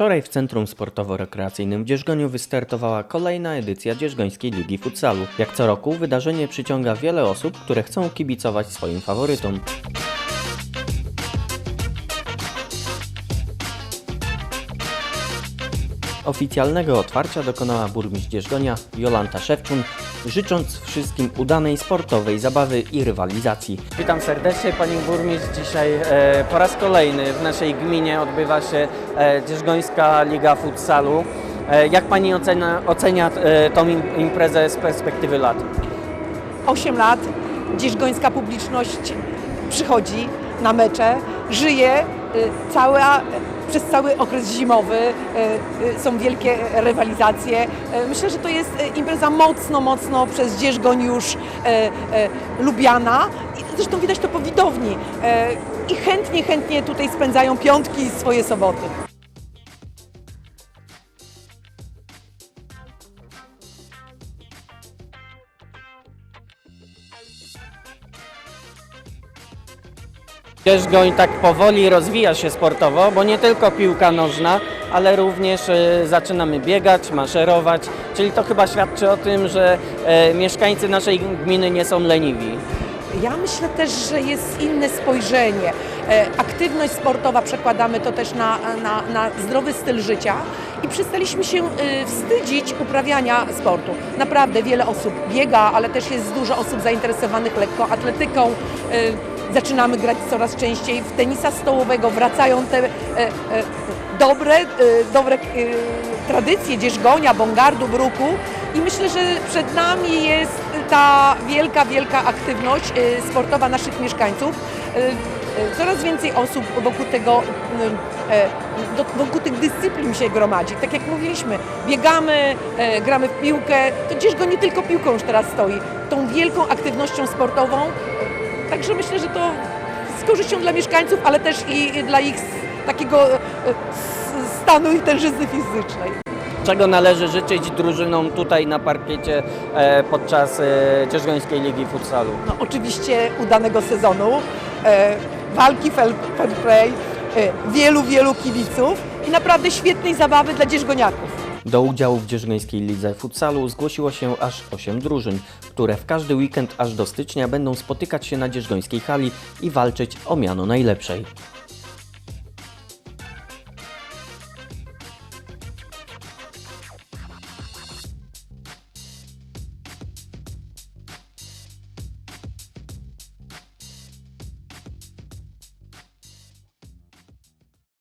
Wczoraj w Centrum Sportowo-Rekreacyjnym w Dzierżgoniu wystartowała kolejna edycja Dzierżgońskiej Ligi Futsalu. Jak co roku wydarzenie przyciąga wiele osób, które chcą kibicować swoim faworytom. Oficjalnego otwarcia dokonała burmistrz Dzierżgonia Jolanta Szewczun, życząc wszystkim udanej sportowej zabawy i rywalizacji. Witam serdecznie Pani Burmistrz. Dzisiaj e, po raz kolejny w naszej gminie odbywa się e, Dzierżgońska Liga Futsalu. E, jak Pani ocenia, ocenia e, tą im, imprezę z perspektywy lat? 8 lat dzierżgońska publiczność przychodzi na mecze, żyje y, cała, przez cały okres zimowy, y, y, są wielkie rywalizacje. Y, Myślę, że to jest impreza mocno, mocno przez dzierżgoń już lubiana. Zresztą widać to po widowni. I chętnie, chętnie tutaj spędzają piątki i swoje soboty. Dzierżgoń tak powoli rozwija się sportowo, bo nie tylko piłka nożna, ale również e, zaczynamy biegać, maszerować, czyli to chyba świadczy o tym, że e, mieszkańcy naszej gminy nie są leniwi. Ja myślę też, że jest inne spojrzenie. E, Aktywność sportowa przekładamy to też na, na, na zdrowy styl życia i przestaliśmy się e, wstydzić uprawiania sportu. Naprawdę wiele osób biega, ale też jest dużo osób zainteresowanych lekką atletyką. E, Zaczynamy grać coraz częściej w tenisa stołowego, wracają te e, e, dobre, e, dobre tradycje dzierżgonia, bongardu, bruku i myślę, że przed nami jest ta wielka, wielka aktywność sportowa naszych mieszkańców. Coraz więcej osób wokół tego, wokół tych dyscyplin się gromadzi. Tak jak mówiliśmy, biegamy, gramy w piłkę, to Dzierżgo nie tylko piłką już teraz stoi, tą wielką aktywnością sportową. Także myślę, że to z korzyścią dla mieszkańców, ale też i dla ich takiego e, stanu i tężyzny fizycznej. Czego należy życzyć drużynom tutaj na parkiecie e, podczas e, Dzierżgońskiej Ligi Futsalu? No, oczywiście udanego sezonu, e, walki fair play, e, wielu, wielu kibiców i naprawdę świetnej zabawy dla dzierżgoniaków. Do udziału w Dzierżgońskiej Lidze Futsalu zgłosiło się aż 8 drużyn, które w każdy weekend aż do stycznia będą spotykać się na Dzierżgońskiej hali i walczyć o miano najlepszej.